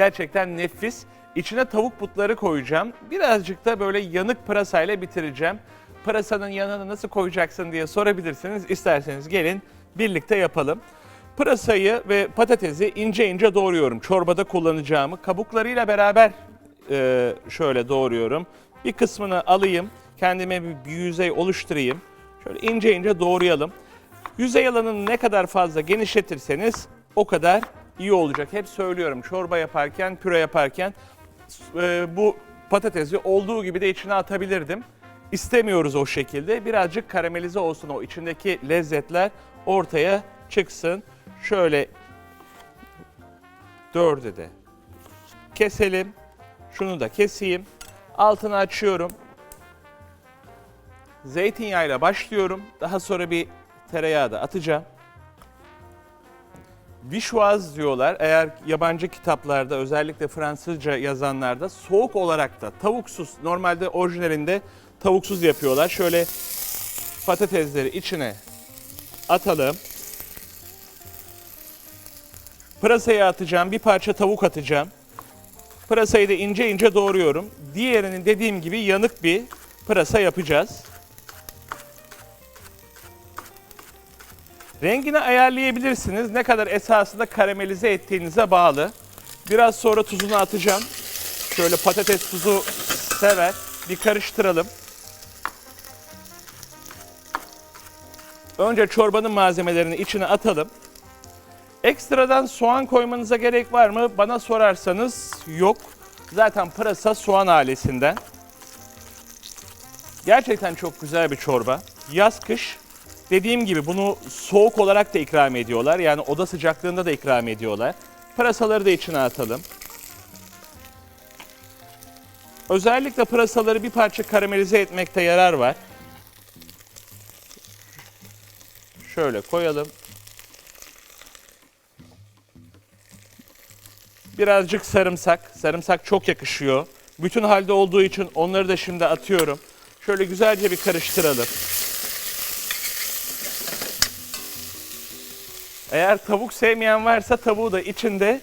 Gerçekten nefis. İçine tavuk butları koyacağım. Birazcık da böyle yanık pırasayla bitireceğim. Pırasanın yanına nasıl koyacaksın diye sorabilirsiniz. İsterseniz gelin birlikte yapalım. Pırasayı ve patatesi ince ince doğruyorum. Çorbada kullanacağımı kabuklarıyla beraber e, şöyle doğruyorum. Bir kısmını alayım. Kendime bir, bir yüzey oluşturayım. Şöyle ince ince doğrayalım. Yüzey alanını ne kadar fazla genişletirseniz o kadar iyi olacak. Hep söylüyorum çorba yaparken, püre yaparken e, bu patatesi olduğu gibi de içine atabilirdim. İstemiyoruz o şekilde. Birazcık karamelize olsun o içindeki lezzetler ortaya çıksın. Şöyle dörde de keselim. Şunu da keseyim. Altını açıyorum. Zeytinyağıyla başlıyorum. Daha sonra bir tereyağı da atacağım. Vişvaz diyorlar. Eğer yabancı kitaplarda özellikle Fransızca yazanlarda soğuk olarak da tavuksuz normalde orijinalinde tavuksuz yapıyorlar. Şöyle patatesleri içine atalım. Pırasayı atacağım. Bir parça tavuk atacağım. Pırasayı da ince ince doğruyorum. Diğerinin dediğim gibi yanık bir pırasa yapacağız. Rengini ayarlayabilirsiniz. Ne kadar esasında karamelize ettiğinize bağlı. Biraz sonra tuzunu atacağım. Şöyle patates tuzu sever. Bir karıştıralım. Önce çorbanın malzemelerini içine atalım. Ekstradan soğan koymanıza gerek var mı? Bana sorarsanız yok. Zaten pırasa soğan ailesinden. Gerçekten çok güzel bir çorba. Yaz kış dediğim gibi bunu soğuk olarak da ikram ediyorlar. Yani oda sıcaklığında da ikram ediyorlar. Pırasaları da içine atalım. Özellikle pırasaları bir parça karamelize etmekte yarar var. Şöyle koyalım. Birazcık sarımsak. Sarımsak çok yakışıyor. Bütün halde olduğu için onları da şimdi atıyorum. Şöyle güzelce bir karıştıralım. Eğer tavuk sevmeyen varsa tavuğu da içinde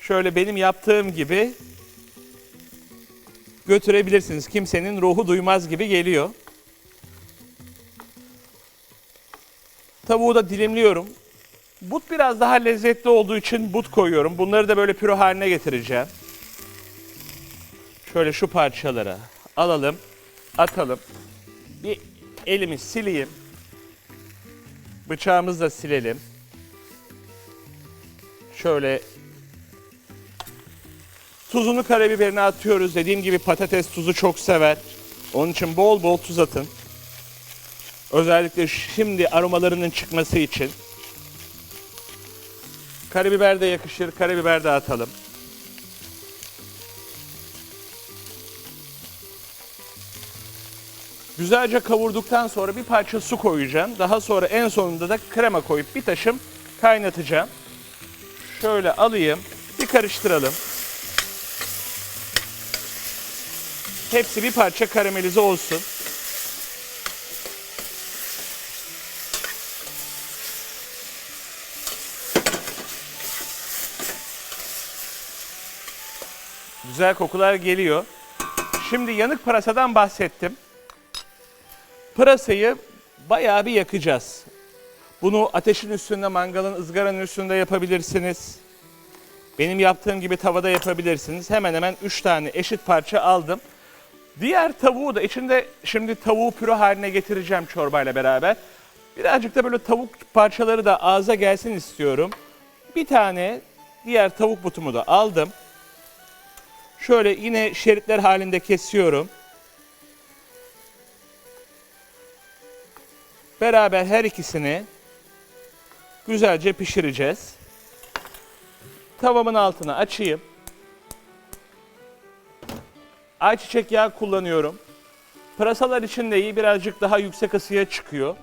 şöyle benim yaptığım gibi götürebilirsiniz. Kimsenin ruhu duymaz gibi geliyor. Tavuğu da dilimliyorum. But biraz daha lezzetli olduğu için but koyuyorum. Bunları da böyle püre haline getireceğim. Şöyle şu parçalara alalım, atalım. Bir elimi sileyim. Bıçağımızla silelim. Şöyle tuzunu karabiberini atıyoruz. Dediğim gibi patates tuzu çok sever. Onun için bol bol tuz atın. Özellikle şimdi aromalarının çıkması için. Karabiber de yakışır. Karabiber de atalım. Güzelce kavurduktan sonra bir parça su koyacağım. Daha sonra en sonunda da krema koyup bir taşım kaynatacağım. Şöyle alayım. Bir karıştıralım. Hepsi bir parça karamelize olsun. Güzel kokular geliyor. Şimdi yanık pırasadan bahsettim. Pırasayı bayağı bir yakacağız. Bunu ateşin üstünde, mangalın, ızgaranın üstünde yapabilirsiniz. Benim yaptığım gibi tavada yapabilirsiniz. Hemen hemen 3 tane eşit parça aldım. Diğer tavuğu da içinde şimdi tavuğu püre haline getireceğim çorbayla beraber. Birazcık da böyle tavuk parçaları da ağza gelsin istiyorum. Bir tane diğer tavuk butumu da aldım. Şöyle yine şeritler halinde kesiyorum. Beraber her ikisini güzelce pişireceğiz. Tavamın altını açayım. Ayçiçek yağı kullanıyorum. Pırasalar için de iyi birazcık daha yüksek ısıya çıkıyor.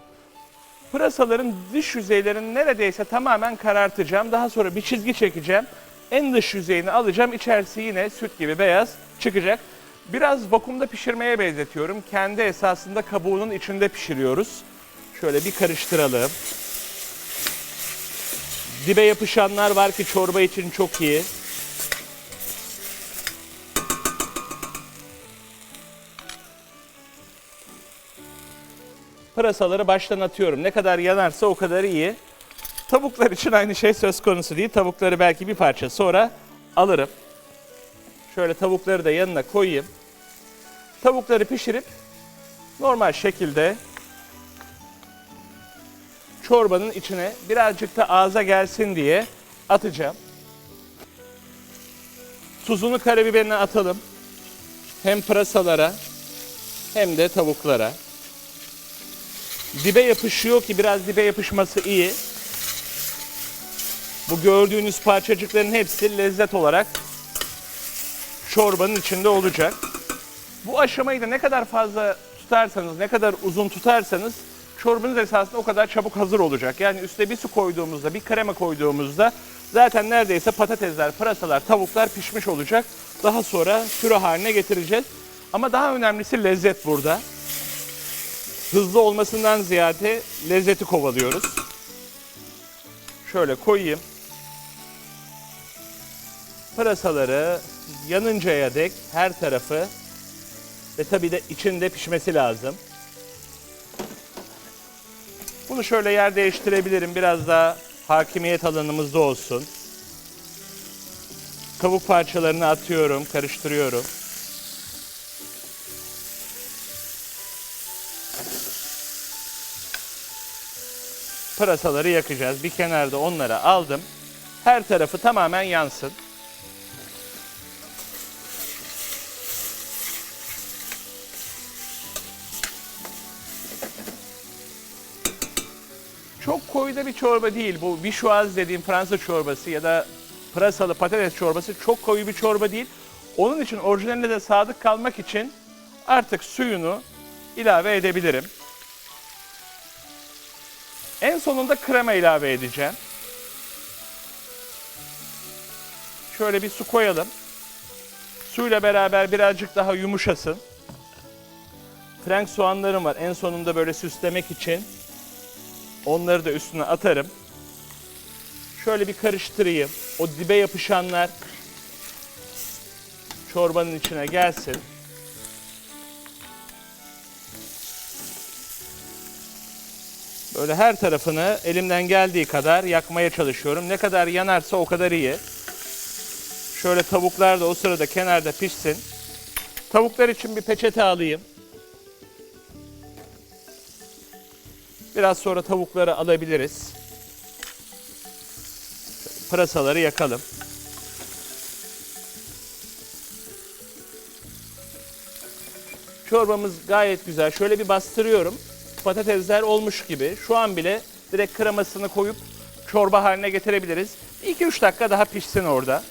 Pırasaların dış yüzeylerini neredeyse tamamen karartacağım. Daha sonra bir çizgi çekeceğim. En dış yüzeyini alacağım. İçerisi yine süt gibi beyaz çıkacak. Biraz vakumda pişirmeye benzetiyorum. Kendi esasında kabuğunun içinde pişiriyoruz. Şöyle bir karıştıralım. Dibe yapışanlar var ki çorba için çok iyi. Pırasaları baştan atıyorum. Ne kadar yanarsa o kadar iyi. Tavuklar için aynı şey söz konusu değil. Tavukları belki bir parça sonra alırım. Şöyle tavukları da yanına koyayım. Tavukları pişirip normal şekilde çorbanın içine birazcık da ağza gelsin diye atacağım. Tuzunu karabiberini atalım. Hem pırasalara hem de tavuklara. Dibe yapışıyor ki biraz dibe yapışması iyi. Bu gördüğünüz parçacıkların hepsi lezzet olarak çorbanın içinde olacak. Bu aşamayı da ne kadar fazla tutarsanız, ne kadar uzun tutarsanız çorbanız esasında o kadar çabuk hazır olacak. Yani üstüne bir su koyduğumuzda, bir krema koyduğumuzda zaten neredeyse patatesler, pırasalar, tavuklar pişmiş olacak. Daha sonra püre haline getireceğiz. Ama daha önemlisi lezzet burada. Hızlı olmasından ziyade lezzeti kovalıyoruz. Şöyle koyayım. Pırasaları yanıncaya dek her tarafı ve tabii de içinde pişmesi lazım. Bunu şöyle yer değiştirebilirim. Biraz daha hakimiyet alanımızda olsun. Tavuk parçalarını atıyorum, karıştırıyorum. Pırasaları yakacağız. Bir kenarda onları aldım. Her tarafı tamamen yansın. Çok koyu da bir çorba değil. Bu vişuaz dediğim Fransa çorbası ya da pırasalı patates çorbası çok koyu bir çorba değil. Onun için orijinaline de sadık kalmak için artık suyunu ilave edebilirim. En sonunda krema ilave edeceğim. Şöyle bir su koyalım. Suyla beraber birazcık daha yumuşasın. Frank soğanlarım var. En sonunda böyle süslemek için. Onları da üstüne atarım. Şöyle bir karıştırayım. O dibe yapışanlar çorbanın içine gelsin. Böyle her tarafını elimden geldiği kadar yakmaya çalışıyorum. Ne kadar yanarsa o kadar iyi. Şöyle tavuklar da o sırada kenarda pişsin. Tavuklar için bir peçete alayım. Biraz sonra tavukları alabiliriz. Pırasaları yakalım. Çorbamız gayet güzel. Şöyle bir bastırıyorum. Patatesler olmuş gibi. Şu an bile direkt kremasını koyup çorba haline getirebiliriz. 2-3 dakika daha pişsin orada.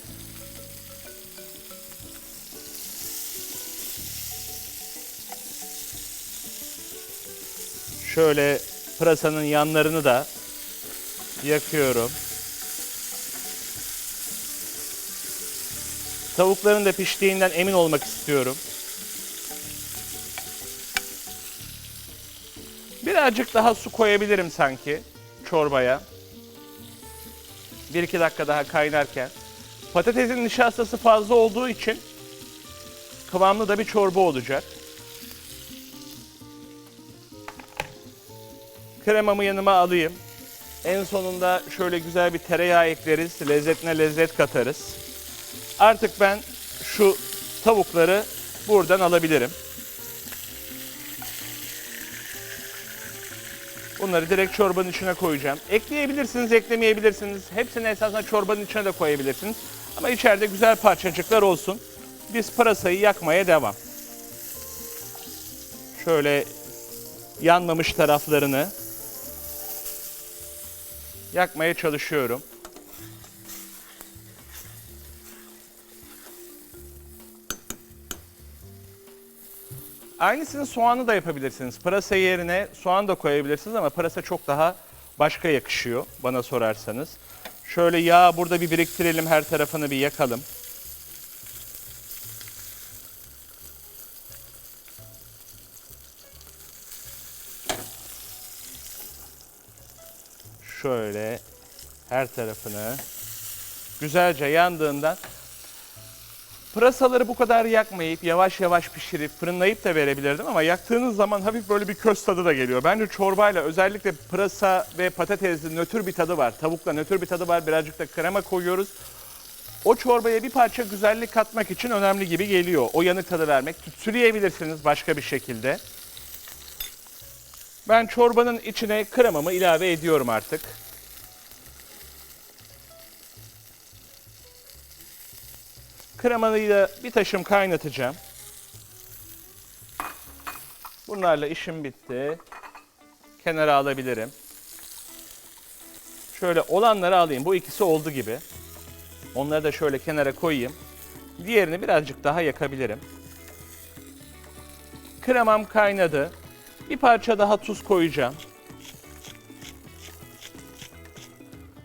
Şöyle pırasanın yanlarını da yakıyorum. Tavukların da piştiğinden emin olmak istiyorum. Birazcık daha su koyabilirim sanki çorbaya. 1-2 dakika daha kaynarken. Patatesin nişastası fazla olduğu için kıvamlı da bir çorba olacak. Kremamı yanıma alayım. En sonunda şöyle güzel bir tereyağı ekleriz. Lezzetine lezzet katarız. Artık ben şu tavukları buradan alabilirim. Bunları direkt çorbanın içine koyacağım. Ekleyebilirsiniz, eklemeyebilirsiniz. Hepsini esasında çorbanın içine de koyabilirsiniz. Ama içeride güzel parçacıklar olsun. Biz pırasayı yakmaya devam. Şöyle yanmamış taraflarını yakmaya çalışıyorum. Aynısını soğanı da yapabilirsiniz. Pırasa yerine soğan da koyabilirsiniz ama pırasa çok daha başka yakışıyor bana sorarsanız. Şöyle yağ burada bir biriktirelim her tarafını bir yakalım. Şöyle her tarafını güzelce yandığından Pırasaları bu kadar yakmayıp yavaş yavaş pişirip fırınlayıp da verebilirdim ama yaktığınız zaman hafif böyle bir köz tadı da geliyor. Bence çorbayla özellikle pırasa ve patatesli nötr bir tadı var. Tavukla nötr bir tadı var. Birazcık da krema koyuyoruz. O çorbaya bir parça güzellik katmak için önemli gibi geliyor. O yanık tadı vermek. Tütsüleyebilirsiniz başka bir şekilde. Ben çorbanın içine kremamı ilave ediyorum artık. Kremayı da bir taşım kaynatacağım. Bunlarla işim bitti. Kenara alabilirim. Şöyle olanları alayım. Bu ikisi oldu gibi. Onları da şöyle kenara koyayım. Diğerini birazcık daha yakabilirim. Kremam kaynadı. Bir parça daha tuz koyacağım.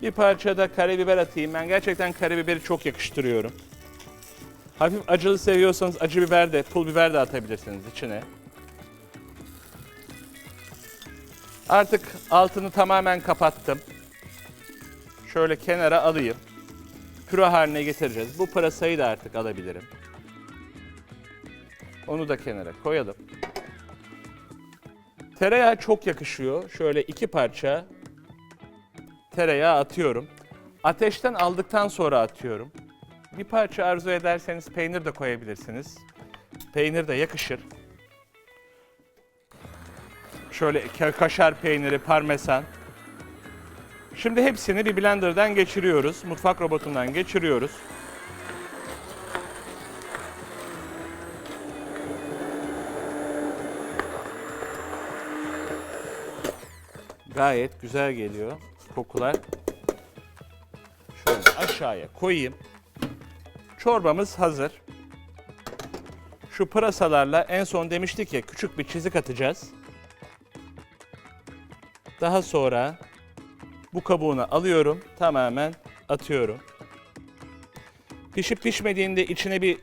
Bir parça da karabiber atayım. Ben gerçekten karabiberi çok yakıştırıyorum. Hafif acılı seviyorsanız acı biber de, pul biber de atabilirsiniz içine. Artık altını tamamen kapattım. Şöyle kenara alayım. Püre haline getireceğiz. Bu pırasayı da artık alabilirim. Onu da kenara koyalım. Tereyağı çok yakışıyor. Şöyle iki parça tereyağı atıyorum. Ateşten aldıktan sonra atıyorum. Bir parça arzu ederseniz peynir de koyabilirsiniz. Peynir de yakışır. Şöyle ka- kaşar peyniri, parmesan. Şimdi hepsini bir blenderdan geçiriyoruz. Mutfak robotundan geçiriyoruz. Gayet güzel geliyor kokular. Şöyle aşağıya koyayım. Çorbamız hazır. Şu pırasalarla en son demiştik ya küçük bir çizik atacağız. Daha sonra bu kabuğunu alıyorum, tamamen atıyorum. Pişip pişmediğinde içine bir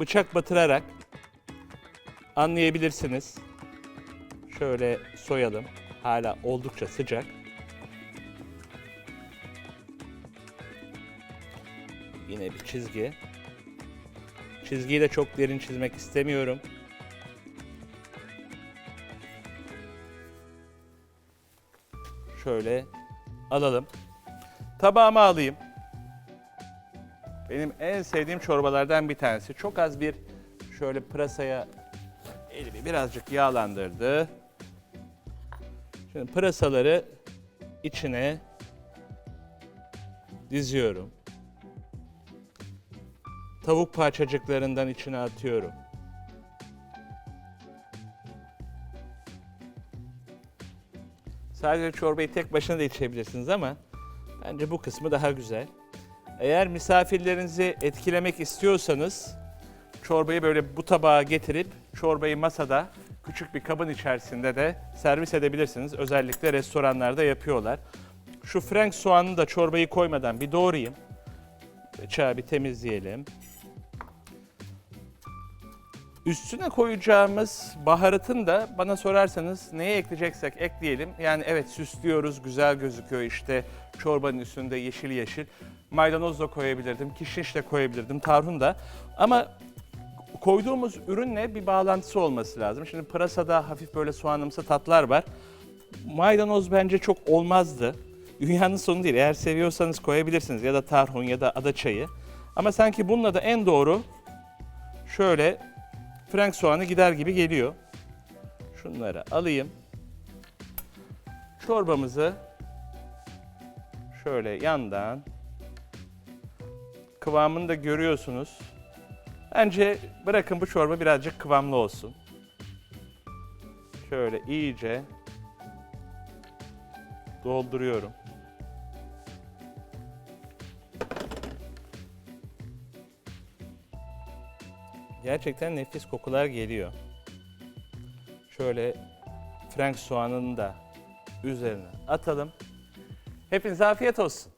bıçak batırarak anlayabilirsiniz. Şöyle soyalım. Hala oldukça sıcak. Yine bir çizgi. Çizgiyi de çok derin çizmek istemiyorum. Şöyle alalım. Tabağıma alayım. Benim en sevdiğim çorbalardan bir tanesi. Çok az bir şöyle pırasaya elimi birazcık yağlandırdı. Şimdi pırasaları içine diziyorum. Tavuk parçacıklarından içine atıyorum. Sadece çorbayı tek başına da içebilirsiniz ama bence bu kısmı daha güzel. Eğer misafirlerinizi etkilemek istiyorsanız çorbayı böyle bu tabağa getirip çorbayı masada küçük bir kabın içerisinde de servis edebilirsiniz. Özellikle restoranlarda yapıyorlar. Şu frank soğanını da çorbayı koymadan bir doğrayayım. Bıçağı bir temizleyelim. Üstüne koyacağımız baharatın da bana sorarsanız neye ekleyeceksek ekleyelim. Yani evet süslüyoruz, güzel gözüküyor işte çorbanın üstünde yeşil yeşil. Maydanoz da koyabilirdim, kişniş de koyabilirdim, tarhun da. Ama koyduğumuz ürünle bir bağlantısı olması lazım. Şimdi pırasada hafif böyle soğanımsı tatlar var. Maydanoz bence çok olmazdı. Dünyanın sonu değil. Eğer seviyorsanız koyabilirsiniz ya da tarhun ya da ada çayı. Ama sanki bununla da en doğru şöyle frank soğanı gider gibi geliyor. Şunları alayım. Çorbamızı şöyle yandan kıvamını da görüyorsunuz. Bence bırakın bu çorba birazcık kıvamlı olsun. Şöyle iyice dolduruyorum. Gerçekten nefis kokular geliyor. Şöyle frank soğanını da üzerine atalım. Hepinize afiyet olsun.